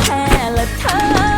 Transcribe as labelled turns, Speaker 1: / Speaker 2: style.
Speaker 1: แค่ละเธอ